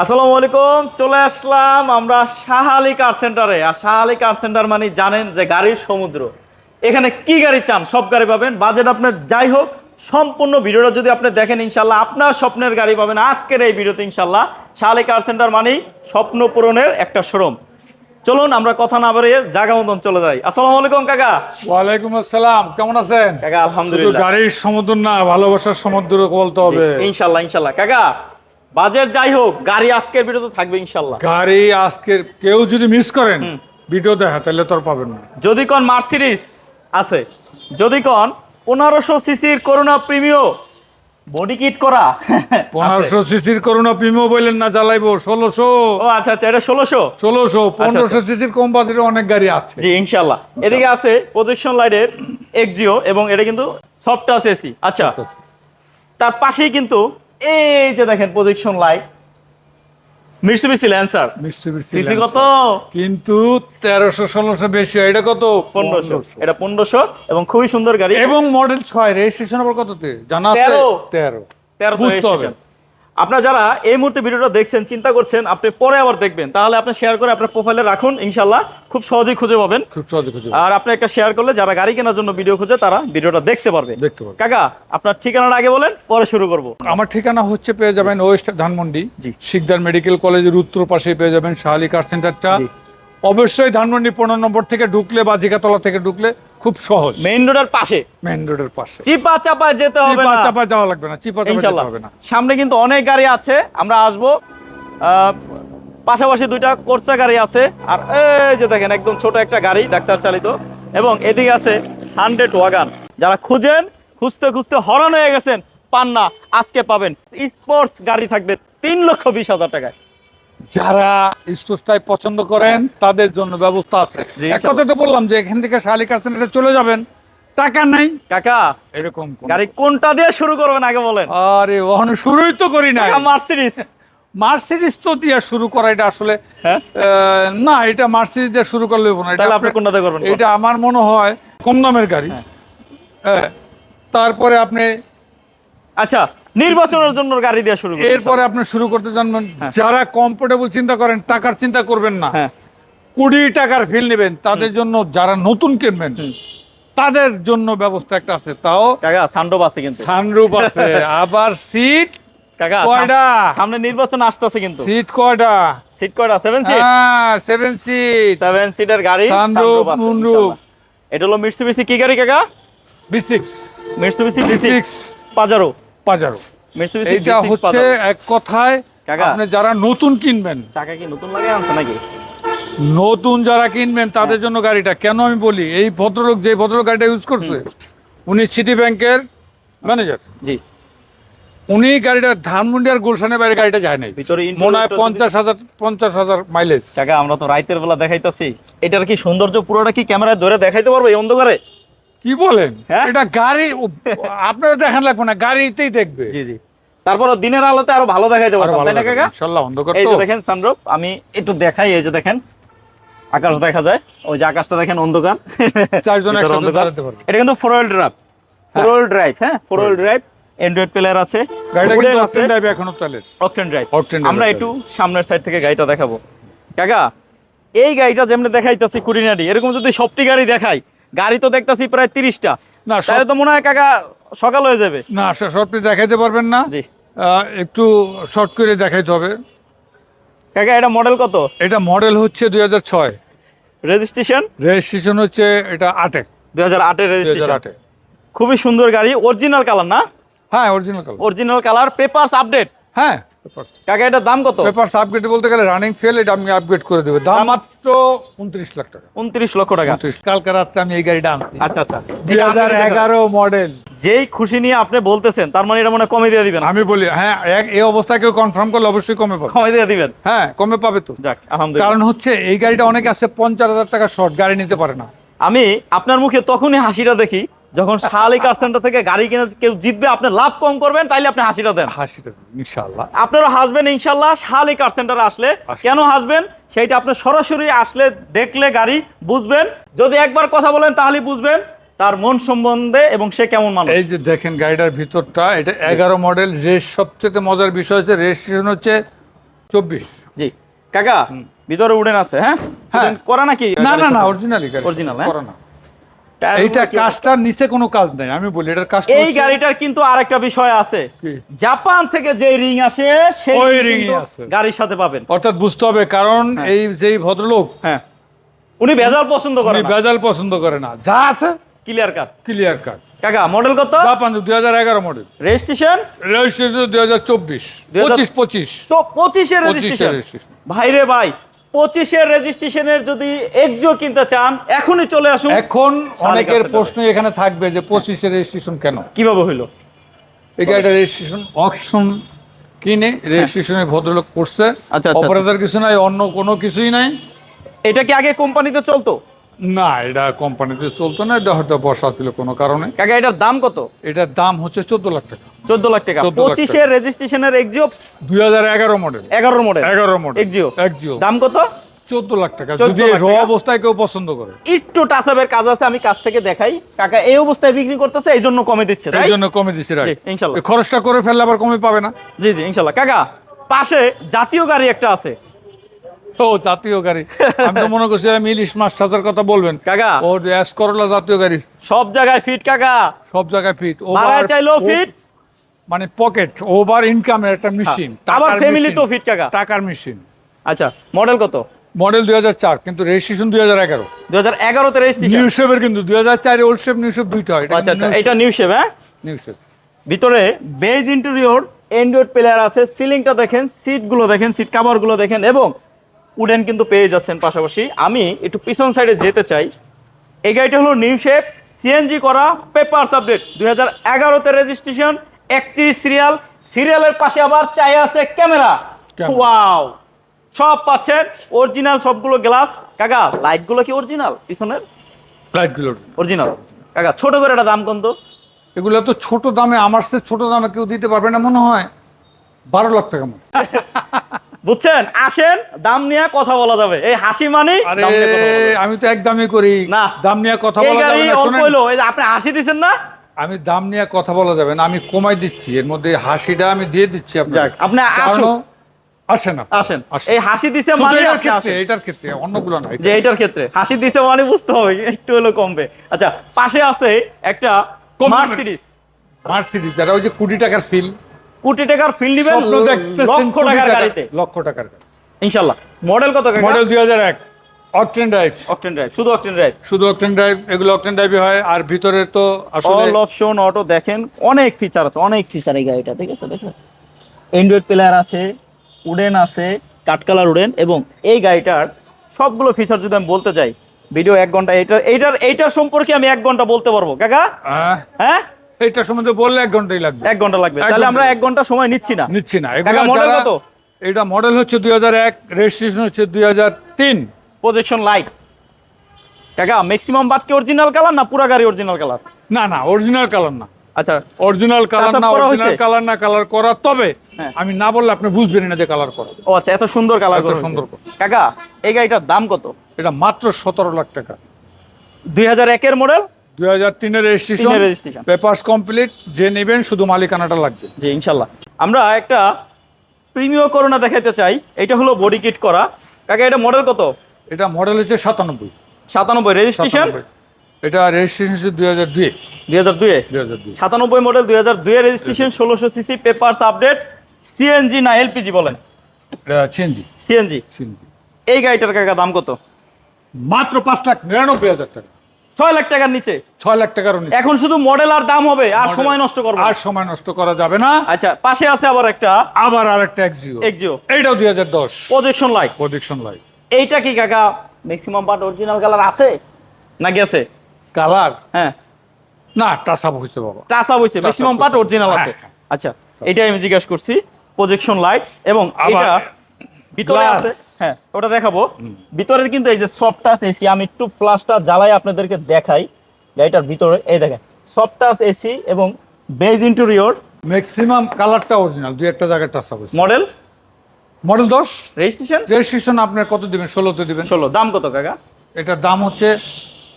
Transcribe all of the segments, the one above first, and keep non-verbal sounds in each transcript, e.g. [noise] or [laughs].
আসসালামু আলাইকুম চলে আসলাম আমরা শাহ আলী কার সেন্টারে আর শাহ আলী কার সেন্টার মানে জানেন যে গাড়ির সমুদ্র। এখানে কি গাড়ি চান? সব গাড়ি পাবেন। বাজেট আপনার যাই হোক সম্পূর্ণ ভিডিওটা যদি আপনি দেখেন ইনশাল্লাহ আপনার স্বপ্নের গাড়ি পাবেন। আজকের এই ভিডিওতে ইনশাল্লাহ শাহ আলী কার সেন্টার মানেই স্বপ্ন পূরণের একটা শোরুম। চলুন আমরা কথা না বাড়িয়ে জায়গা মতন চলে যাই। আসসালামু আলাইকুম কাকা। ওয়ালাইকুম আসসালাম কেমন আছেন? কাকা আলহামদুলিল্লাহ। গাড়ির সমুদ্র না ভালোবাসার সমুদ্র বলতে হবে। ইনশাল্লাহ ইনশাল্লাহ কাকা বাজেট যাই হোক গাড়ি আজকের ভিডিওতে থাকবে ইনশাল্লাহ। গাড়ি আজকের কেউ যদি মিস করেন ভিডিও দেখা তাহলে তোর পাবেন না। যদি কোন মার্সিডিস আছে যদি কোন পনেরোশো সিসির করোনা প্রিমিও বডি কিট করা [laughs] পনেরোশো সিসির করোনা প্রিমিও বললেন না জ্বালাইবো ষোলোশো। ও আচ্ছা আচ্ছা এটা ষোলোশো? ষোলোশো পনেরোশো সিসির কম অনেক গাড়ি আছে। জি ইনশাল্লাহ। এদিকে আছে প্রজেকশন লাইটের এক্সিও এবং এটা কিন্তু সফট টাচ এসি আচ্ছা তার পাশেই কিন্তু এই যে দেখেন প্রজেকশন লাইট মিটসুবিসি ল্যান্সার মিষ্টি সিসি কত? কিন্তু তেরোশো ষোলোশো বেশি হয়। এটা কত? 1500 এটা পনেরোশো এবং খুবই সুন্দর গাড়ি। এবং মডেল ছয় রেজিস্ট্রেশন নাম্বার কততে? জানা আছে? তেরো। তেরো। তেরো বুঝতে হবে। আপনারা যারা এই মুহূর্তে ভিডিওটা দেখছেন চিন্তা করছেন আপনি পরে আবার দেখবেন তাহলে আপনি শেয়ার করে আপনার প্রোফাইলে রাখুন ইনশাল্লাহ খুব সহজেই খুঁজে পাবেন খুব সহজে খুঁজে আর আপনি একটা শেয়ার করলে যারা গাড়ি কেনার জন্য ভিডিও খুঁজে তারা ভিডিওটা দেখতে পারবে দেখতে পারবে। কাকা আপনার ঠিকানাটা আগে বলেন পরে শুরু করব আমার ঠিকানা হচ্ছে পেয়ে যাবেন ওয়েস্ট ধানমন্ডি জি। শিকদার মেডিকেল কলেজের উত্তর পাশে পেয়ে যাবেন শাহালি কার সেন্টারটা। অবশ্যই ধানমন্ডি পনেরো নম্বর থেকে ঢুকলে বা জিকাতলা থেকে ঢুকলে খুব সহজ। মেইন রোডের পাশে? মেইন রোডের পাশে। চিপা চাপা যেতে হবে চিপা না। চাপা যাওয়া লাগবে না চিপা চাপা যেতে ইনশাল্লাহ। হবে না। সামনে কিন্তু অনেক গাড়ি আছে আমরা আসব। আহ, পাশাপাশি দুইটা কোর্সা গাড়ি আছে। আর এই যে দেখেন একদম ছোট একটা গাড়ি ডাক্তার চালিত। এবং এদিকে আছে হান্ড্রেড ওয়াগান। যারা খুঁজেন খুঁজতে খুঁজতে হরান হয়ে গেছেন পান না আজকে পাবেন। স্পোর্টস গাড়ি থাকবে তিন লক্ষ বিশ হাজার টাকায়। যারা স্পোর্টসটাই পছন্দ করেন তাদের জন্য ব্যবস্থা আছে। এক কথা তো বললাম যে এখান থেকে শাহালি কার সেন্টারে চলে যাবেন। টাকা নাই। কাকা এরকম গাড়ি কোনটা দিয়ে শুরু করবেন আগে বলেন? আরে ওখানে শুরুই তো করি না মার্সিডিস মার্সিডিস তো দিয়ে শুরু করা এটা আসলে হ্যাঁ? না এটা মার্সিডিস দিয়ে শুরু করলে না। এটা আপনি আপনি- কোনটা দিয়ে করবেন এটা আমার মনে হয় কম দামের গাড়ি। হ্যাঁ। তারপরে আপনি আচ্ছা নির্বাচনের জন্য গাড়ি দিয়ে শুরু এরপরে আপনি শুরু করতে জানবেন যারা কমফোর্টেবল চিন্তা করেন টাকার চিন্তা করবেন না। হ্যাঁ। কুড়ি টাকার ফিল নেবেন তাদের জন্য যারা নতুন কিনবেন তাদের জন্য ব্যবস্থা একটা আছে। তাও সান্ডোপ আছে কিন্তু। সানরুপ আছে [laughs] আবার সিট কয়টা? সামনে নির্বাচন আসতেছে কিন্তু। সিট কয়টা? সিট কয়টা? সেভেন সিট হ্যাঁ সেভেন সিট সেভেন সিটের গাড়ি। এটা হলো মিটসুবিসি কি গাড়ি কাকা? B six Mitsubishi B B6 six Pajero Pajero এইটা হচ্ছে এক কথায় আপনি যারা নতুন কিনবেন চাকা কি নতুন লাগে আনছে নাকি? নতুন যারা কিনবেন তাদের জন্য গাড়িটা কেন আমি বলি এই ভদ্রলোক যে ভদ্রলোক গাড়িটা ইউজ করছে উনি সিটি ব্যাংকের ম্যানেজার জি। উনি গাড়িটা ধানমন্ডি আর গুলশানের বাইরে গাড়িটা যায় নাই। ভিতরে মনে হয় পঞ্চাশ হাজার পঞ্চাশ হাজার মাইলেজ কাকা আমরা তো রাইতের বেলা দেখাইতাছি। এটার কি সৌন্দর্য পুরোটা কি ক্যামেরায় ধরে দেখাইতে পারব এই অন্ধকারে? কি বলেন? হ্যাঁ? এটা গাড়ি আপনারা দেখান লাগবে না গাড়িতেই দেখবে। জি জি। তারপর দিনের আলোতে আরও ভালো দেখাইতে পারব তাই না কাকা? ইনশাল্লাহ অন্ধকার এই তো। যে দেখেন সানরূপ আমি একটু দেখাই এই যে দেখেন আকাশ দেখা যায়। ওই যে আকাশটা দেখেন অন্ধকার। চারজন একসাথে অন্ধকার। দাঁড়াতে পারবে। এটা কিন্তু four wheel drive four wheel drive হ্যাঁ? Four wheel drive Android player আছে। গাড়িটা কিন্তু অপশন ড্রাইভ এখনও চলে অকটেন ড্রাইভ আমরা। একটু সামনের সাইড থেকে গাড়িটা দেখাবো। কাকা এই গাড়িটা যেমনি দেখাইতাছি কুড়িনারি এরকম যদি সবটি গাড়ি দেখাই গাড়ি তো দেখতাছি প্রায় তিরিশটা। না তাহলে তো মনে হয় কাকা সকাল হয়ে যাবে। না সবটি দেখাইতে পারবেন না। জি। একটু শর্ট করে দেখাইতে হবে। কাকা এটা মডেল কত? এটা মডেল হচ্ছে দুই হাজার ছয়। রেজিস্ট্রেশন রেজিস্ট্রেশন হচ্ছে এটা আটেক দুই হাজার হাজার রেজিস্ট্রেশন আটে খুবই সুন্দর গাড়ি। অরিজিনাল কালার না? হ্যাঁ original colour original colour papers update হ্যাঁ। কাকা দাম কত? পেপারস আপগ্রেড বলতে গেলে রানিং ফেল এটা আমি আপগ্রেড করে দেবো। দাম মাত্র উনত্রিশ লাখ টাকা। উনত্রিশ লক্ষ টাকা। কালকে রাত্রে আমি এই গাড়িটা আনছি। আচ্ছা আচ্ছা। দুই হাজার এগারো মডেল যেই খুশি নিয়ে আপনি বলতেছেন তার মানে এটা মনে কমে দিয়ে দিবেন। আমি বলি হ্যাঁ এই অবস্থায় কেউ কনফার্ম করলে অবশ্যই কমে পাবে। কমে দিয়ে দিবেন। হ্যাঁ কমে পাবে তো। যাক আলহামদুলিল্লাহ। কারণ হচ্ছে এই গাড়িটা অনেকে আছে পঞ্চাশ হাজার টাকা শর্ট গাড়ি নিতে পারে না। আমি আপনার মুখে তখনই হাসিটা দেখি যখন শাহালি কার সেন্টার থেকে গাড়ি কিনে কেউ জিতবে আপনি লাভ কম করবেন তাইলে আপনি হাসিটা দেন। হাসিটা ইনশাল্লাহ আপনারা হাসবেন ইনশাল্লাহ শাহালি কার সেন্টারে আসলে। কেন হাসবেন? সেইটা আপনি সরাসরি আসলে দেখলে গাড়ি বুঝবেন। যদি একবার কথা বলেন তাহলে বুঝবেন তার মন সম্বন্ধে এবং সে কেমন মানুষ। এই যে দেখেন গাড়িটার ভিতরটা এটা এগারো মডেল রেস সবচেয়ে মজার বিষয় হচ্ছে রেজিস্ট্রেশন হচ্ছে চব্বিশ। জি। কাকা ভিতরে উডেন আছে হ্যাঁ? হ্যাঁ। করা নাকি? না না না অরিজিনালি Original, হ্যাঁ? এইটা কাজটার নিচে কোনো কাজ নেই আমি বলি এটার কাজ এই গাড়িটার কিন্তু আরেকটা বিষয় আছে। জাপান থেকে যে রিং আসে সেই আছে। গাড়ির সাথে পাবেন। অর্থাৎ বুঝতে হবে কারণ হ্যাঁ। এই যেই ভদ্রলোক হ্যাঁ। উনি ভেজাল পছন্দ করেন ভেজাল পছন্দ করে না। যা আছে ক্লিয়ার কাট ক্লিয়ার কাট কাকা মডেল কত? জাপান দুই হাজার এগারো মডেল রেজিস্ট্রেশন রেজিস্ট্রেশন দুই হাজার চব্বিশ। পঁচিশ পঁচিশ। পঁচিশের রেজিস্ট্রেশন ভাই রে ভাই পঁচিশের রেজিস্ট্রেশনের যদি একজো কিনতে চান এখনই চলে আসুন। এখন অনেকের প্রশ্ন এখানে থাকবে যে পঁচিশের রেজিস্ট্রেশন কেন? কীভাবে হইল? এই গাড়িটা রেজিস্ট্রেশন অকশন কিনে রেজিস্ট্রেশনে ভদ্রলোক করছে। আচ্ছা, আচ্ছা, অপারেটর কিছু নাই অন্য কোনো কিছুই নাই। এটা কি আগে কোম্পানিতে চলতো? না এটা কোম্পানিতে চলতো না এটা হয়তো বসা ছিল কোনো কারণে। কাকা এটার দাম কত? এটার দাম হচ্ছে চোদ্দ লাখ টাকা। চোদ্দ লাখ টাকা। 14 লাখ টাকা। পঁচিশের রেজিস্ট্রেশনের এক্সিও দুই হাজার এগারো মডেল এগারো মডেল এগারো মডেল এক্সিও একজিও দাম কত? চোদ্দ লাখ টাকা। যদি র অবস্থায় কেউ পছন্দ করে। একটু টাচাপের কাজ আছে আমি কাছ থেকে দেখাই। কাকা এই অবস্থায় বিক্রি করতেছে এই জন্য কমে দিচ্ছে এই জন্য কমে দিচ্ছে ইনশাল্লাহ। খরচটা করে ফেললে আবার কমে পাবে না। জি জি ইনশাল্লাহ। কাকা পাশে জাতীয় গাড়ি একটা আছে। ও জাতীয় গাড়ি। আমি তো মনে করছি আমি ইলিশ মাছ সাজার কথা বলবেন। কাকা। ও অ্যাস করলা জাতীয় গাড়ি। সব জায়গায় ফিট কাকা। সব জায়গায় ফিট ভাড়ায় চাইলেও ফিট মানে পকেট ওভার ইনকামের একটা মেশিন আবার ফ্যামিলি তো ফিট কাকা। টাকার মেশিন আচ্ছা মডেল কত? মডেল দুই হাজার চার কিন্তু রেজিস্ট্রেশন দুই হাজার এগারো। দু হাজার এগারোতে রেজিস্ট্রেশন নিউ শেপের কিন্তু দুই হাজার চারে ওল্ড শেপ নিউ শেপ দুইটা হয়। আচ্ছা আচ্ছা এটা নিউ শেপ হ্যাঁ? নিউ শেপ ভিতরে বেজ ইন্টেরিয়র অ্যান্ড্রয়েড প্লেয়ার আছে সিলিংটা দেখেন সিটগুলো দেখেন সিট কাভারগুলো দেখেন এবং উডেন কিন্তু পেয়ে যাচ্ছেন পাশাপাশি। আমি একটু পিছন সাইডে যেতে চাই। এই গাড়িটা হলো নিউ শেপ সিএনজি করা পেপারস আপডেট। দুই হাজার এগারোতে রেজিস্ট্রেশন একত্রিশ সিরিয়াল সিরিয়ালের পাশে আবার চাই আছে ক্যামেরা। ওয়াও সব পাচ্ছেন। অরিজিনাল সবগুলো গ্লাস কাকা লাইটগুলো কি অরিজিনাল পিছনের? লাইটগুলো অরিজিনাল কাকা ছোট করে একটা দাম কত তো? এগুলো তো ছোট দামে আমার সে ছোট দামে কেউ দিতে পারবে না মনে হয়। বারো লাখ টাকা মতো। [laughs] বুঝছেন? আসেন দাম নিয়ে কথা বলা যাবে। এই হাসি মানে। আমি তো এক দামই করি। না। দাম নিয়ে কথা বলা যাবে না আপনি হাসি দিছেন না? আমি দাম নিয়ে কথা বলা যাবে না আমি কমাই দিচ্ছি। এর মধ্যে হাসিটা আমি দিয়ে দিচ্ছি আপনাকে। আপনি আসুন। আসেন আসেন। এই হাসি দিছে শুধু মানে এটার ক্ষেত্রে এটার ক্ষেত্রে অন্যগুলো না যে এইটার ক্ষেত্রে। হাসি দিছে মানে বুঝতে হবে একটু হলো কমবে। আচ্ছা পাশে আছে একটা কমবে। মার্সিডিস মার্সিডিজ যারা ওই যে কোটি টাকার ফিল কোটি টাকার ফিল দিবেন লক্ষ টাকার টাকা- গাড়িতে। লক্ষ টাকার গাড়ি। ইনশাল্লাহ মডেল কত মডেল দুই হাজার এক। অকটেন ড্রাইভ অকটেন ড্রাইভ শুধু অকটেন ড্রাইভ শুধু অকটেন ড্রাইভ এগুলো অকটেন ড্রাইভে হয়। আর ভিতরে তো আসলে অল অপশন অটো দেখেন অনেক ফিচার আছে অনেক ফিচার এই গাড়িটা ঠিক আছে? দেখেন। অ্যান্ড্রয়েড প্লেয়ার আছে উডেন আছে কাট কালার উডেন এবং এই গাড়িটার সবগুলো ফিচার যদি আমি বলতে যাই ভিডিও এক ঘণ্টা এইটার এইটার এইটার সম্পর্কে আমি এক ঘণ্টা বলতে পারব। কাকা? হ্যাঁ? এইটার সম্বন্ধে বললে এক ঘন্টাই লাগবে। এক ঘণ্টা লাগবে। তাহলে আমরা এক ঘণ্টা সময় নিচ্ছি না। নিচ্ছি না। model যারা- কত? এটা মডেল হচ্ছে দুই হাজার এক রেজিস্ট্রেশন হচ্ছে দুই হাজার তিন। প্রজেকশন লাইট কাকা ম্যাক্সিমাম কি অরিজিনাল কালার না পুরা গাড়ি অরিজিনাল কালার না না অরিজিনাল কালার না। আচ্ছা। অরিজিনাল কালার না অরিজিনাল কালার না কালার করা। তবে হ্যাঁ। আমি না বললে আপনি বুঝবেন না যে কালার করা। ও আচ্ছা এত সুন্দর কালার এত সুন্দর করে। কাকা এই গাড়িটার দাম কত? এটা মাত্র সতেরো লাখ টাকা। দুই হাজার একের মডেল দুই হাজার তিনের রেজিস্ট্রেশন registration। পেপার্স কমপ্লিট যে নেবেন শুধু মালিকানাটা লাগবে। জি ইনশাল্লাহ। আমরা একটা প্রিমিয় করোনা দেখাইতে চাই এটা হলো বডি কিট করা। কাকা এটা মডেল কত? এটা মডেল হচ্ছে সাতানব্বই। সাতানব্বই রেজিস্ট্রেশন এটা রেজিস্ট্রেশন হচ্ছে দুই হাজার দুই। দুই হাজার দুয়ে দুই হাজার দুই। সাতানব্বই মডেল দুই হাজার দুয়ে রেজিস্ট্রেশন ষোলোশো সিসি পেপারস আপডেট সিএনজি না এলপিজি বলেন? এটা সিএনজি সিএনজি সিএনজি এই গাড়িটার কাকা দাম কত? মাত্র পাঁচ লাখ নিরানব্বই হাজার টাকা। ছয় লাখ টাকার নিচে। ছয় লাখ টাকার এখন শুধু মডেল আর দাম হবে আর সময় নষ্ট করব আর সময় নষ্ট করা যাবে না। আচ্ছা পাশে আছে আবার একটা। আবার আরেকটা এক্সিও এক্সিও এইটাও দুই হাজার দশ। প্রজেকশন লাইট প্রোজেকশন লাইট এইটা কি কাকা? ম্যাক্সিমাম পার্ট অরিজিনাল কালার আছে? না গেছে কালার হ্যাঁ। না টাসাপ হয়েছে বাবা। টাসা হইছে ম্যাক্সিমাম পার্ট হইছে। অরিজিনাল আছে। হ্যাঁ। আচ্ছা এটাই আমি জিজ্ঞাসা করছি প্রজেকশন লাইট এবং এটা ভিতরে। আছে। হ্যাঁ ওটা দেখাবো। ভিতরের কিন্তু এই যে সফট টাচ এসি আমি একটু ফ্লাশটা জ্বালাই আপনাদেরকে দেখাই। গাড়িটার ভিতরে এই দেখেন সফট টাচ এসি এবং বেজ ইন্টেরিয়র ম্যাক্সিমাম কালারটা অরিজিনাল দুই একটা জায়গায় হয়েছে। মডেল মডেল দশ। রেজিস্ট্রেশন রেজিস্ট্রেশন আপনার কত দিবেন? ষোলোতে দিবেন। ষোলো। দাম কত কাকা? এটার দাম হচ্ছে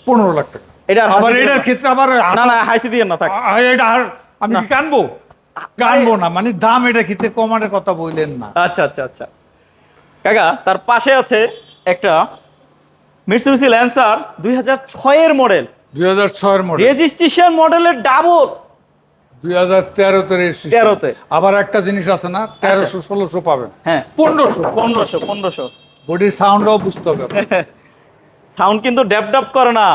পনেরো লাখ টাকা। এটা আবার এটার ক্ষেত্রে আবার না না হাসি দিয়ে না থাক। এটা আর আমি কি কানবো? কানবো না মানে দাম এটা ক্ষেত্রে কমানোর কথা বললেন না। আচ্ছা আচ্ছা আচ্ছা। কাকা তার পাশে আছে একটা মিটসুবিশি ল্যান্সার দুই হাজার ছয়ের মডেল দুই হাজার ছয়ের মডেল রেজিস্ট্রেশন মডেলের ডাবল দুই হাজার তেরোতে। তেরোতে। আবার একটা জিনিস আছে না তেরোশো ষোলোশো পাবেন। হ্যাঁ। পনেরোশো। পনেরোশো পনেরোশো। বডির সাউন্ডও বুঝতে হবে সাউন্ড [laughs] কিন্তু ড্যাপ ড্যাপ করে না।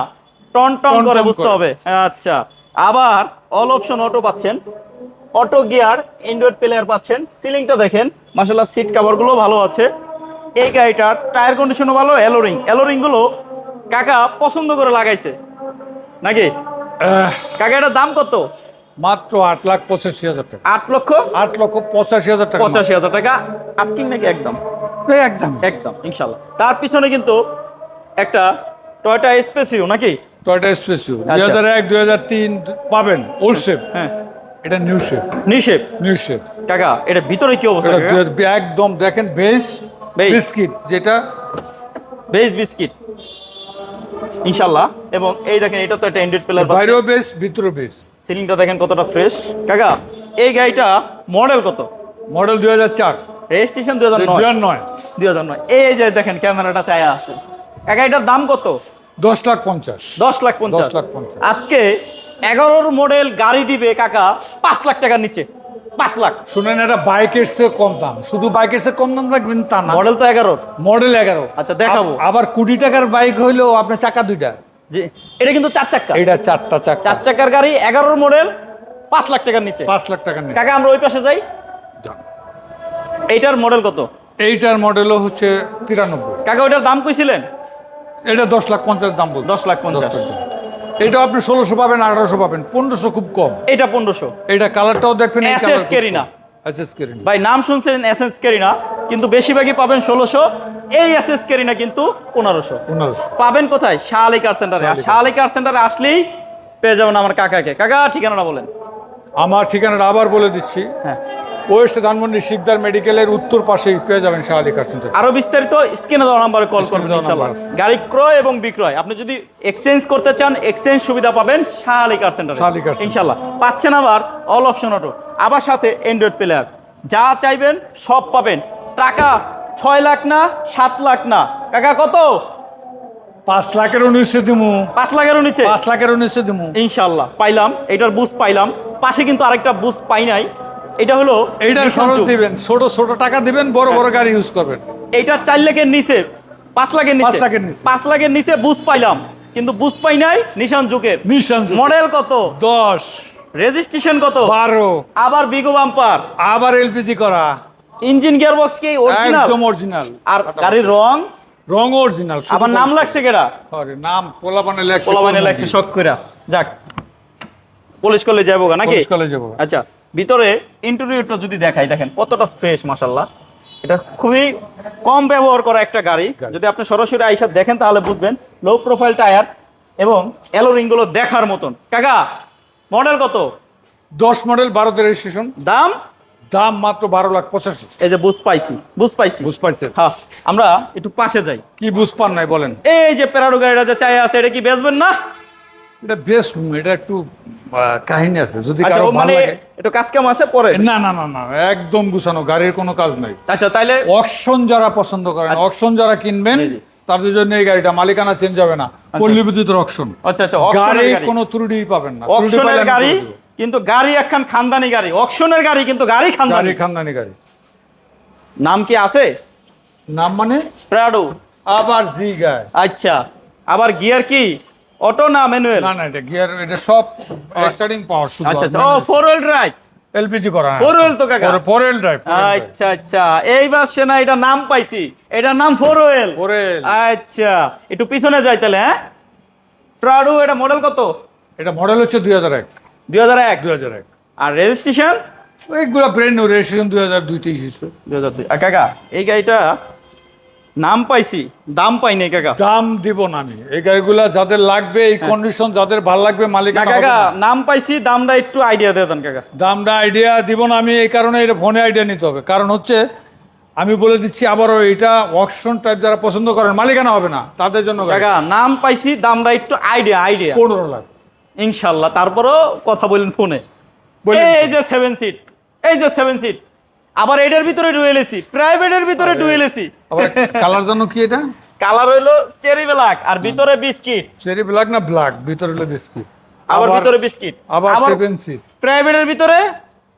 টন টন টন করে বুঝতে হবে। আচ্ছা। আবার অল অপশন অটো পাচ্ছেন। অটো গিয়ার অ্যান্ড্রয়েড প্লেয়ার পাচ্ছেন। সিলিংটা দেখেন। মাসাল্লাহ সিট কাভারগুলো ভালো আছে। এই গাড়িটার টায়ার কন্ডিশনও ভালো এলোরিং এলোরিংগুলো কাকা পছন্দ করে লাগাইছে। নাকি? কাকা এটার দাম কত? মাত্র আট লাখ পঁচাশি হাজার টাকা। আট লক্ষ? আট লক্ষ পঁচাশি হাজার টাকা। পঁচাশি হাজার টাকা। আস্কিং নাকি একদম? একদম। একদম ইনশাল্লাহ। তার পিছনে কিন্তু একটা টয়টা স্পেসিও নাকি? টয়টা স্পেসিও দুই আচ্ছা। হাজার এক দুই হাজার তিন পাবেন। ওল্ড শেপ হ্যাঁ এটা নিউ শেপ নিশেপ নিউ শেপ কাকা এটা ভিতরে কি অবস্থা একদম দেখেন Base। বিস্কিট যেটা বেস বিস্কিট। ইনশাল্লাহ এবং এই দেখেন এটা তো একটা এন্ড্রয়েড প্লেয়ার বাইরেও বেস ভিতরেও বেস সিলিংটা দেখেন কতটা ফ্রেশ কাকা এই গাড়িটা মডেল কত? মডেল দুই হাজার চার। রেজিস্ট্রেশন দুই হাজার দুই নয় নয়। দুই হাজার নয়। এই যে দেখেন ক্যামেরাটা চায়া আছে কাকা এটার দাম কত? দশ লাখ পঞ্চাশ। দশ লাখ পঞ্চাশ। লাখ পঞ্চাশ। আজকে এগারোর মডেল গাড়ি দিবে কাকা পাঁচ লাখ টাকার নিচে। পাঁচ লাখ। শুনেন এটা বাইকের চেয়ে কম দাম। শুধু বাইকের চেয়ে কম দাম রাখবেন তা না। মডেল তো এগারোর। মডেল এগারো। আচ্ছা, দেখাবো। আবার কোটি টাকার বাইক হইলেও আপনার চাকা দুইটা। জি এটা কিন্তু চার চাক্কা। এটা চারটা চাকা চার চাকার গাড়ি এগারোর মডেল পাঁচ লাখ টাকার নিচে। পাঁচ লাখ টাকা নেই কাকা আমরা ওই পাশে যাই। এইটার মডেল কত? এইটার মডেলও হচ্ছে তিরানব্বই। কাকা ওইটার দাম কইছিলেন? এটা দশ লাখ পঞ্চাশ দাম বলছে। দশ লাখ পঞ্চাশ। এটা আপনি ষোলোশো পাবেন আঠারোশো পাবেন। পনেরোশো খুব কম। এটা পনেরোশো। এটা কালারটাও দেখবেন Carina। ভাই নাম শুনছেন এসএস কেরিনা কিন্তু বেশিরভাগই পাবেন ষোলোশো। এই এসএস কেরিনা কিন্তু পনেরোশো। পনেরোশো। পাবেন কোথায়? শাহালি কার সেন্টারে শাহালি কার সেন্টারে আসলেই পেয়ে যাবেন আমার কাকাকে। কাকা ঠিকানাটা বলেন। আমার ঠিকানাটা আবার বলে দিচ্ছি। হ্যাঁ। ওয়েস্ট ধানমন্ডি শিকদার মেডিকেলের উত্তর পাশেই পেয়ে যাবেন শাহালি কার সেন্টার আরও বিস্তারিত স্ক্রিনে দেওয়া নাম্বারে কল করবেন ইনশাআল্লাহ গাড়ি ক্রয় এবং বিক্রয়। আপনি যদি এক্সচেঞ্জ করতে চান এক্সচেঞ্জ সুবিধা পাবেন শাহালি কার সেন্টারে শাহালি কার সেন্টার। ইনশাআল্লাহ পাচ্ছেন আবার অল অপশন অটো আবার সাথে অ্যান্ড্রয়েড প্লেয়ার যা চাইবেন সব পাবেন। টাকা ছয় লাখ না সাত লাখ না। কাকা কত? পাঁচ লাখের উনিশশো দিমু। পাঁচ লাখের উনিশে পাঁচ লাখের উনিশশো দিমু। ইনশাআল্লাহ পাইলাম। এটার বুস্ট পাইলাম। পাশে কিন্তু আরেকটা বুস্ট পাই নাই। এটা হলো এইটার খরচ দিবেন ছোট ছোট টাকা দিবেন বড় বড় গাড়ি ইউজ করবেন। এইটা চার লাখের নিচে পাঁচ লাখের নিচে। পাঁচ লাখের নিচে। বুস্ট পাইলাম কিন্তু বুস্ট পাই নাই নিশান যুগের। নিশান মডেল কত? দশ। রেজিস্ট্রেশন কত? বারো। আবার বিগো বাম্পার আবার এলপিজি করা। ইঞ্জিন গিয়ার বক্স কি অরিজিনাল একদম অরিজিনাল আর গাড়ির রং? রং অরিজিনাল আবার নাম লাগছে কেডা? আরে নাম পোলাপানে লাগছে পোলাবানে লাগছে শখ কইরা। যাক পুলিশ কলেজ যাব নাকি? কলেজ যাব আচ্ছা। ভিতরে ইন্টেরিয়রটা যদি দেখাই দেখেন কতটা ফ্রেশ মাশাল্লাহ এটা খুবই কম ব্যবহার করা একটা গাড়ি। যদি আপনি সরাসরি আইসা দেখেন তাহলে বুঝবেন লো প্রোফাইল টায়ার এবংগুলো দেখার মতন। কাকা মডেল কত? দশ মডেল বারোতে রেজিস্ট্রেশন দাম? দাম মাত্র বারো লাখ পঁচাশি। এই যে বুঝ পাইছি বুঝ পাইছি। বুঝ পাইছেন হ্যাঁ আমরা একটু পাশে যাই। কি বুঝ পান নাই বলেন। এই যে প্যারাডো গাড়িটা যে চাই আছে এটা কি বেচবেন না? এটা বেশ এটা একটু কাহিনী আছে। যদি আচ্ছা কারও ভালো মানে লাগে। একটু কাজ কাম আছে? পরে না না না না একদম গুছানো গাড়ির কোনো কাজ নাই। আচ্ছা তাইলে অকশন যারা পছন্দ করেন আচ্ছা। অকশন যারা কিনবেন। তাদের জন্য এই গাড়িটা মালিকানা চেঞ্জ হবে না। পল্লী বিদ্যুতের অকশন আচ্ছা আচ্ছা গাড়ি কোনো ত্রুটি পাবেন না। অকশনের গাড়ি কিন্তু গাড়ি একখান খানদানি গাড়ি। অকশনের গাড়ি কিন্তু গাড়ি খানদানি। গাড়ি খানদানি গাড়ি। নাম কি আছে? নাম মানে? প্রাডো। আবার জি গাড়ি আচ্ছা আবার গিয়ার কি? অটো না ম্যানুয়াল না না এটা গিয়ার এটা সব স্টার্টিং পাওয়ার শুধু আচ্ছা আচ্ছা। ও ফোর হুইল ড্রাইভ এলপিজি করা ফোর হুইল তো কাকা। ফোর হুইল ড্রাইভ আচ্ছা আচ্ছা। এইবার সে না এটা নাম পাইছি। এটার নাম ফোর হুইল ফোর হুইল আচ্ছা। একটু পিছনে যাই তাহলে হ্যাঁ? প্রাডো এটা মডেল কত? এটা মডেল হচ্ছে দুই হাজার এক। দুই হাজার এক? দুই হাজার এক। আর রেজিস্ট্রেশন এইগুলো ব্র্যান্ড নিউ রেজিস্ট্রেশন দুই হাজার দুইতে হিসেবে দুই হাজার দুই। আর কাকা এই গাড়িটা নাম পাইছি দাম পাইনি কাকা। দাম দিব না আমি। এই গাড়িগুলা যাদের লাগবে এই কন্ডিশন যাদের ভালো লাগবে হবে কাকা নাম পাইছি দামটা একটু আইডিয়া দিয়ে দেন কাকা। দামটা আইডিয়া দিব না আমি এই কারণে এটা ফোনে আইডিয়া নিতে হবে। কারণ হচ্ছে আমি বলে দিচ্ছি আবারও এটা অকশন টাইপ যারা পছন্দ করেন মালিকানা হবে না তাদের জন্য কাকা নাম পাইছি দামটা একটু আইডিয়া আইডিয়া পনেরো লাখ। ইনশাল্লাহ তারপরও কথা বললেন ফোনে এই যে সেভেন সিট এই যে সেভেন সিট আবার এটার ভিতরে ডুয়েল এসি প্রাইভেটের ভিতরে ডুয়েল এসি। আবার কালার জন্য কি এটা? কালার হইল চেরি ব্ল্যাক আর ভিতরে বিস্কিট। চেরি ব্ল্যাক না ব্ল্যাক? ভিতরে হলো বিস্কিট। আবার ভিতরে বিস্কিট। আবার সেভেন সিট প্রাইভেটের ভিতরে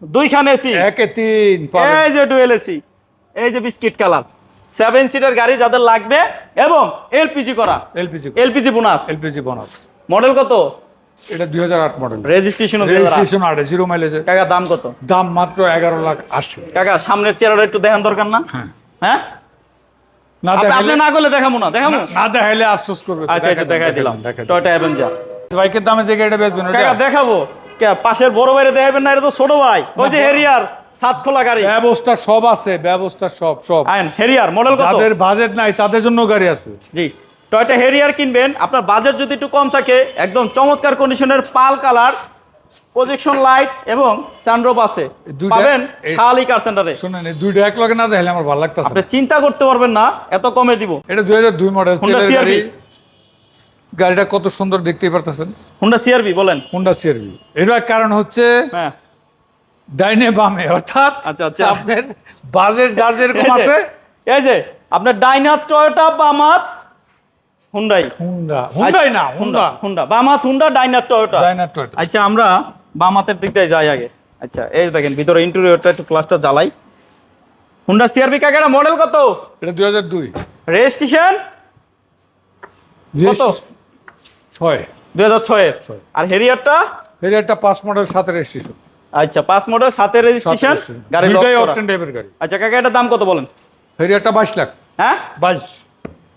দুইখানে এসি। একে তিন এই যে ডুয়েল এসি এই যে বিস্কিট কালার। সেভেন সিটার গাড়ি যাদের লাগবে এবং এলপিজি করা। LPG LPG bonus. LPG bonus. Model কত? এটা দুই হাজার আট মডেল রেজিস্ট্রেশন রেজিস্ট্রেশন জিরো মাইলেজে কাকা দাম কত? দাম মাত্র এগারো লাখ আশি। কাকা সামনের চেহারাটা একটু দেখান দরকার না? হ্যাঁ। হ্যাঁ? না আপনি- না করলে দেখাবো না দেখাবো? না- দেখাইলে আফসোস করবে। আচ্ছা আচ্ছা দেখাই দিলাম। টয়টা অ্যাভেঞ্জার বাইকের দামে যে গাড়িটা বেচবেন কাকা দেখাবো। কে পাশের বড় ভাইরে দেখাবেন না এটা তো ছোট ভাই। ওই যে হেরিয়ার সাত খোলা গাড়ি। ব্যবস্থা সব আছে ব্যবস্থা সব সব। হেরিয়ার মডেল কত? যাদের বাজেট নাই তাদের জন্য গাড়ি আছে। জি। টয়টা হেরিয়ার কিনবেন। আপনার বাজেট যদি একটু কম থাকে একদম চমৎকার কন্ডিশনের পাল কালার প্রজেকশন লাইট এবং সানরোপ আছে। পাবেন শাহালি কার সেন্টারে শুনেন এই দুইটা এক লগে না দেখালে আমার ভালো লাগতেছে আপনি চিন্তা করতে পারবেন না এত কমে দিব। এটা দুই হাজার দুই মডেল Honda তেলের গাড়ি। গাড়িটা কত সুন্দর দেখতেই পারতেছেন। হুন্ডা সিআরবি বলেন। হুন্ডা সিআরভি এটার কারণ হচ্ছে হ্যাঁ। ডাইনে বামে অর্থাৎ আচ্ছা, আচ্ছা। আপনার বাজেট যার যেরকম [laughs] আছে। এই যে আপনার ডাইনার টয়োটা বামাত হুন্ডাই হুন্ডা হুন্ডাই না হুন্ডা হুন্ডা বামাত হুন্ডা ডাইনার টয়োটা ডাইনার টয়টা আচ্ছা আমরা বামাতের দিক দিয়ে যাই আগে। আচ্ছা এই দেখেন ভিতরে ইন্টেরিয়রটা একটু ফ্লাশটা জ্বালাই। হুন্ডা সিআরবি কাকেরা মডেল কত? এটা দুই হাজার দুই। রেজিস্ট্রেশন কত? ছয়। দুই হাজার ছয়। আর হেরিয়ারটা এর একটা পাঁচ মডেল সাথে রেজিস্ট্রেশন আচ্ছা পাঁচ মডেল সাথে রেজিস্ট্রেশন গাড়ি দুইটাই করা। অকটেন টাইপের গাড়ি। আচ্ছা কাকা এটার দাম কত বলেন? হেরিয়ারটা বাইশ লাখ। হ্যাঁ? বাইশ।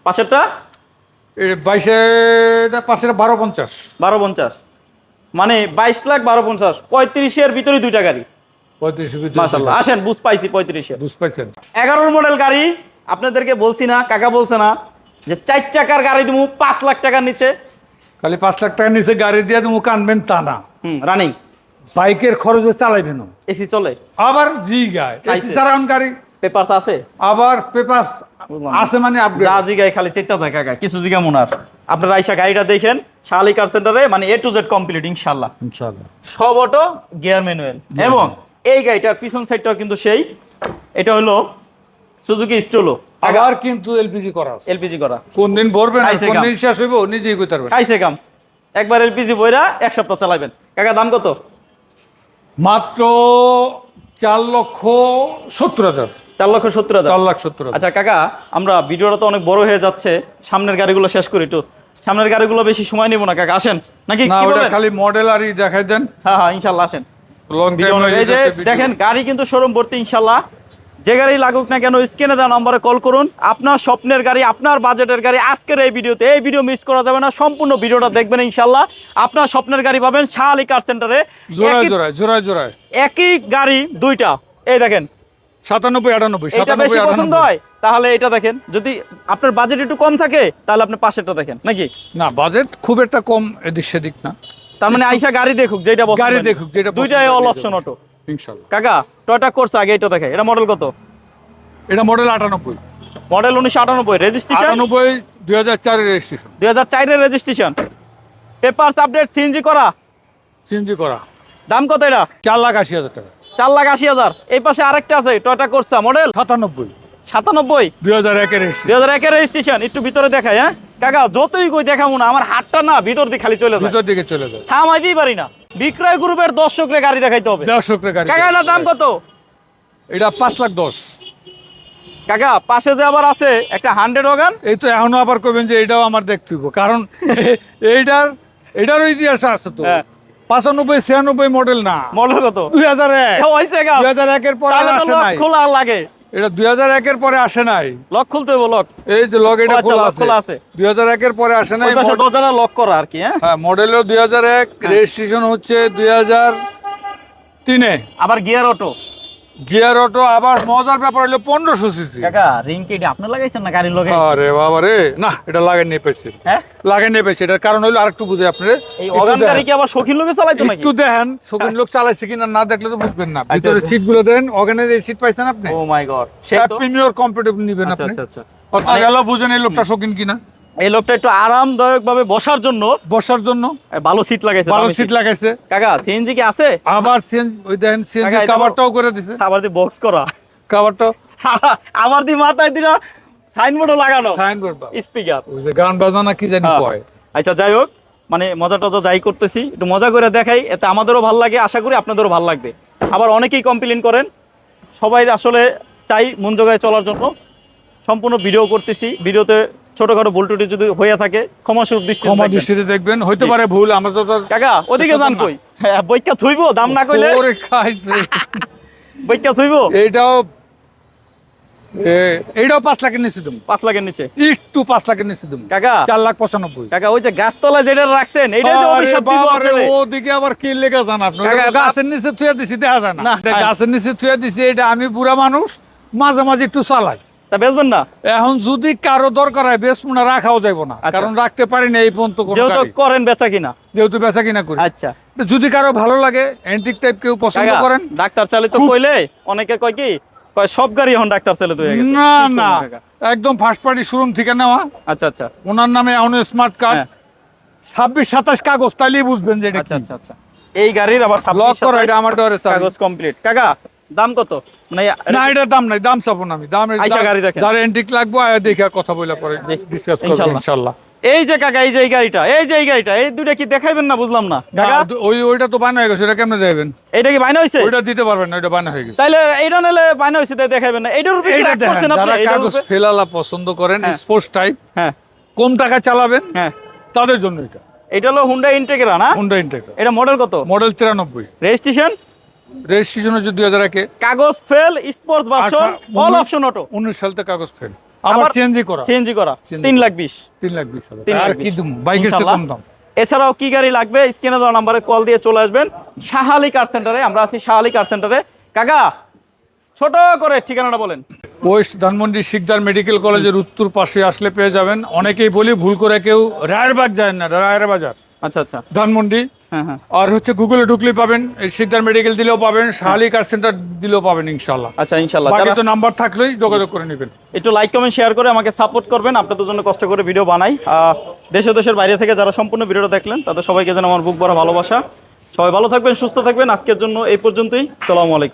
পাশেরটা এর বাইশে এটা বারো পঞ্চাশ। বারো পঞ্চাশ। মানে বাইশ লাখ বারো পঞ্চাশ। পঁয়ত্রিশের ভিতরে দুইটা গাড়ি। পঁয়ত্রিশ আসেন বুঝ পাইছি পঁয়ত্রিশের বুঝ পাইছেন। এগারোর মডেল গাড়ি আপনাদেরকে বলছি না কাকা বলছে না যে চার চাকার গাড়ি দিব পাঁচ লাখ টাকার নিচে। খালি পাঁচ লাখ টাকা নিচে গাড়ি দিয়ে তুমি কানবেন তা না। হুম রানিং। বাইকের খরচে চালাইবেন এসি চলে। আবার জি গায়। এসি এখন গাড়ি। পেপারস আছে? আবার পেপার। আছে মানে যা জিগায় খালি চেষ্টা থাকে কাকা কিছু জিগা মনার আপনারা আইসা গাড়িটা দেখেন শালি কার সেন্টারে মানে এ টু জেড কমপ্লিট ইনশাল্লাহ সব অটো গিয়ার ম্যানুয়াল এবং এই গাড়িটার পিছন সাইডটাও কিন্তু সেই। এটা হলো সুজুকি স্টোলো আবার কিন্তু এলপিজি করা এলপিজি করা। কোন দিন ভরবেন আর কোন দিন শেষ হইব নিজেই কইতে পারবেন। খাইছে কাম। একবার এলপিজি বইরা এক সপ্তাহ চালাবেন কাকা দাম কত? মাত্র চার লক্ষ সত্তর হাজার। চার লক্ষ সত্তর হাজার? চার লাখ সত্তর আচ্ছা কাকা আমরা ভিডিওটা তো অনেক বড় হয়ে যাচ্ছে। সামনের গাড়িগুলো শেষ করি একটু। সামনের গাড়িগুলো বেশি সময় নিব না কাকা। আসেন। নাকি খালি মডেল আর দেখাই দেন। হ্যাঁ হ্যাঁ ইনশাল্লাহ আসেন। লং দেখেন গাড়ি কিন্তু শোরুম ভর্তি ইনশাল্লাহ। যে গাড়ি লাগুক না কেন স্ক্রিনে দেওয়া নম্বরে কল করুন। আপনার স্বপ্নের গাড়ি আপনার বাজেটের গাড়ি আজকের এই ভিডিওতে এই ভিডিও মিস করা যাবে না সম্পূর্ণ ভিডিওটা দেখবেন ইনশাল্লাহ আপনার স্বপ্নের গাড়ি পাবেন শাহ আলী কার সেন্টারে জোড়ায় একই- জোড়ায় জোড়ায় জোড়ায়। একই গাড়ি দুইটা। এই দেখেন। সাতানব্বই আটানব্বই এটা সাতানব্বই পছন্দ হয়? তাহলে এটা দেখেন। যদি আপনার বাজেট একটু কম থাকে তাহলে আপনি পাশেরটা দেখেন নাকি? না বাজেট খুব একটা কম এদিক সেদিক না। তার মানে আইসা গাড়ি দেখুক যেটা গাড়ি দেখুক, যেটা দুইটাই অল অপশন অটো ইনশাল্লাহ কাকা টয়টা করছে আগে এটা দেখে এটা মডেল কত? এটা মডেল আটানব্বই। মডেল উনিশশো আটানব্বই রেজিস্ট্রেশন আটানব্বই দুই হাজার চারের রেজিস্ট্রেশন দুই হাজার চারের রেজিস্ট্রেশন পেপারস আপডেট সিএনজি করা? সিএনজি করা। দাম কত এটা? চার লাখ আশি হাজার টাকা। চার লাখ আশি হাজার। এই পাশে আরেকটা আছে টয়টা করছে মডেল সাতানব্বই। সাতানব্বই? দুই হাজার একের দুই হাজার একের রেজিস্ট্রেশন একটু ভিতরে দেখাই হ্যাঁ? কাকা যতই কই দেখাবো না আমার হাতটা না ভিতর দিয়ে খালি চলে যায়। ভিতর দিকে চলে যায়। থামাইতেই পারি না। বিক্রয় গ্রুপের দর্শকরে গাড়ি দেখাইতে হবে। দেড়শো গাড়ি কাকা এটার দাম কত? এটা পাঁচ লাখ দশ। কাকা পাশে যে আবার আছে একটা হান্ড্রেড ওগান? এই তো এখনও আবার কবেন যে এটাও আমার দেখতে হইব। কারণ [laughs] এইটার এটারও ইতিহাস আছে তো। হ্যাঁ। পাঁচানব্বই ছিয়ানব্বই মডেল না। মডেল কত? দুই হাজার এক। গা। দুই হাজার একের পরে খোলা লাগে। এটা দুই হাজার একের পরে আসে নাই। লক খুলতে হবে লক। এই যে লগ এটা আচ্ছা, খোলা আছে। আছে। দুই হাজার একের পরে আসে নাই দরজাটা লক করা আর কি হ্যাঁ? হ্যাঁ মডেলও দুই হাজার এক রেজিস্ট্রেশন হচ্ছে দুই হাজার তিনে। আবার গিয়ার অটো গিয়ার অটো আবার মজার ব্যাপার হলো পনেরোশো সিসি। কাকা রিং কি আপনি লাগাইছেন না গাড়ির লগে আরে বাবা রে না এটা লাগাই নিয়ে পেয়েছি হ্যাঁ? লাগাই নিয়ে পেয়েছি এটার কারণ হলো আরেকটু বুঝে আপনি এই অগান গাড়ি কি আবার শৌখিন লোকে চালাইতো নাকি? একটু দেখেন লোক চালাইছে কিনা না দেখলে তো বুঝবেন না। আচ্ছা, ভিতরে আচ্ছা। সিটগুলো দেন অগানের এই সিট পাইছেন আপনি? ও মাই গড তো। প্রিমিয়ার কমফোর্টেবল নিবেন আচ্ছা আপনি। আচ্ছা আচ্ছা। গেল বুঝেন এই লোকটা শৌখিন কিনা। এই লোকটা একটু আরামদায়ক ভাবে বসার জন্য। বসার জন্য। ভালো সিট লাগাইছে ভালো সিট লাগাইছে। কাকা সিএনজি কি আছে? আবার ওই দেখেন সিএনজি কাভারটাও করে দিছে। [laughs] আবার দিয়ে বক্স করা। খাবারটা আমার দি মাথায় দিনা সাইনবোর্ডও লাগানো। সাইনবোর্ড স্পিকার ওই যে গান বাজানা কি জানি কয় আচ্ছা যাই হোক মানে মজা টজা যাই করতেছি। একটু মজা করে দেখাই এতে আমাদেরও ভালো লাগে আশা করি আপনাদেরও ভালো লাগবে। আবার অনেকেই কমপ্লেন করেন সবাই আসলে চাই মন জোগায় চলার জন্য। সম্পূর্ণ ভিডিও করতেছি ভিডিওতে ছোটখাটো ভুল টুটি যদি হয়ে থাকে ক্ষমা সুর দৃষ্টি ক্ষমা দৃষ্টিতে দেখবেন। হইতে পারে ভুল আমরা তো কাকা ওদিকে যান কই? হ্যাঁ বইকা থইব দাম না কইলে। ওরে খাইছে। বইকা থইব। এইটাও এইটাও পাঁচ লাখের নিচে দেবো। পাঁচ লাখের নিচে? একটু পাঁচ লাখের নিচে দেবো। কাকা। চার লাখ পঁচানব্বই। কাকা ওই যে গাছতলায় যেটা রাখছেন এটা। ওদিকে আবার কি লেখা জান আপনার গাছের নিচে থুয়ে দিছি দেখা যায় না। আয়। গাছের নিচে থুয়ে দিছি এটা আমি বুড়া মানুষ মাঝে মাঝে একটু চালাই। তা বেচবেন না? এখন যদি কারও দরকার হয় বেসমুনা রাখাও যাইব না। আচ্ছা। কারণ রাখতে পারি না এই পর্যন্ত যেহেতু করেন বেচা কিনা। যেহেতু বেচা কিনা করি। আচ্ছা। যদি কারও ভালো লাগে অ্যান্টিক টাইপ কেউ পছন্দ করেন ডাক্তার চালিত কইলে অনেকে কয় কি সব গাড়ি এখন ডাক্তার চালিত হয়ে গেছে। না না। একদম ফার্স্ট পার্টি শোরুম থেকে নেওয়া আচ্ছা আচ্ছা। ওনার নামে এখন স্মার্ট কার্ড। ছাব্বিশ সাতাশ কাগজ তাইলেই বুঝবেন যে আচ্ছা আচ্ছা আচ্ছা। এই গাড়ির আবার লক করা এটা আমার। কাগজ কমপ্লিট কাকা দাম কত? না এটার দাম নাই দাম চাবো না আমি। দাম গাড়ি দেখেন। যার এন্টিক লাগবো আয়া দেখে কথা বলে পরে ডিসকাস করব ইনশাল্লাহ। ইনশাল্লাহ। এই যে কাকা এই যে এই গাড়িটা এই যে এই গাড়িটা এই দুইটা কি দেখাইবেন না বুঝলাম না? না, কাকা? ওই ওইটা তো বানা হয়ে গেছে এটা কেমনে দেবেন এইটা কি বাইনা হইছে? ওইটা দিতে পারবেন না ওইটা বানা হয়ে গেছে। তাইলে এইটা নিলে বাইনা হইছে তাই দেখাইবেন না। এইটার উপরে কি দেখেন যারা কাগজ ফেলালা পছন্দ করেন হ্যাঁ। স্পোর্টস টাইপ হ্যাঁ। কম টাকা চালাবেন হ্যাঁ। তাদের জন্য এটা। এটা হলো হুন্ডা ইন্টেগ্রা না? হুন্ডা ইন্টেক এটা মডেল কত? মডেল তিরানব্বই। রেজিস্ট্রেশন রেজিস্ট্রেশন হচ্ছে দুই হাজার একে। কাগজ fail sports version all option auto উনিশ সালতে কাগজ ফেল আবার সিএনজি করা। সিএনজি করা। তিন লাখ বিশ। তিন লাখ বিশ আর কি দুম বাইকের কম দাম। এছাড়াও কি গাড়ি লাগবে? স্ক্রিনে দেওয়া নাম্বারে কল দিয়ে চলে আসবেন। শাহালি কার সেন্টারে আমরা আছি শাহালি কার সেন্টারে কাকা ছোট করে ঠিকানাটা বলেন। ওয়েস্ট ধানমন্ডি শিকদার মেডিকেল কলেজের উত্তর পাশে আসলে পেয়ে যাবেন। অনেকেই বলি ভুল করে কেউ রায়েরবাগ যায় না রায়ের বাজার আচ্ছা আচ্ছা। ধানমন্ডি। আর হচ্ছে গুগলে ঢুকলে পাবেন সিদ্ধার মেডিকেল দিলেও পাবেন শাহালি কার সেন্টার দিলেও পাবেন ইনশাল্লাহ আচ্ছা ইনশাল্লাহ বাকি তো নাম্বার থাকলেই যোগাযোগ করে নেবেন। একটু লাইক কমেন্ট শেয়ার করে আমাকে সাপোর্ট করবেন আপনাদের জন্য কষ্ট করে ভিডিও বানাই। আহ, দেশ দেশের বাইরে থেকে যারা সম্পূর্ণ ভিডিওটা দেখলেন তাদের সবাইকে যেন আমার বুক বড় ভালোবাসা। সবাই ভালো থাকবেন সুস্থ থাকবেন। আজকের জন্য এই পর্যন্তই। সালামু আলাইকুম।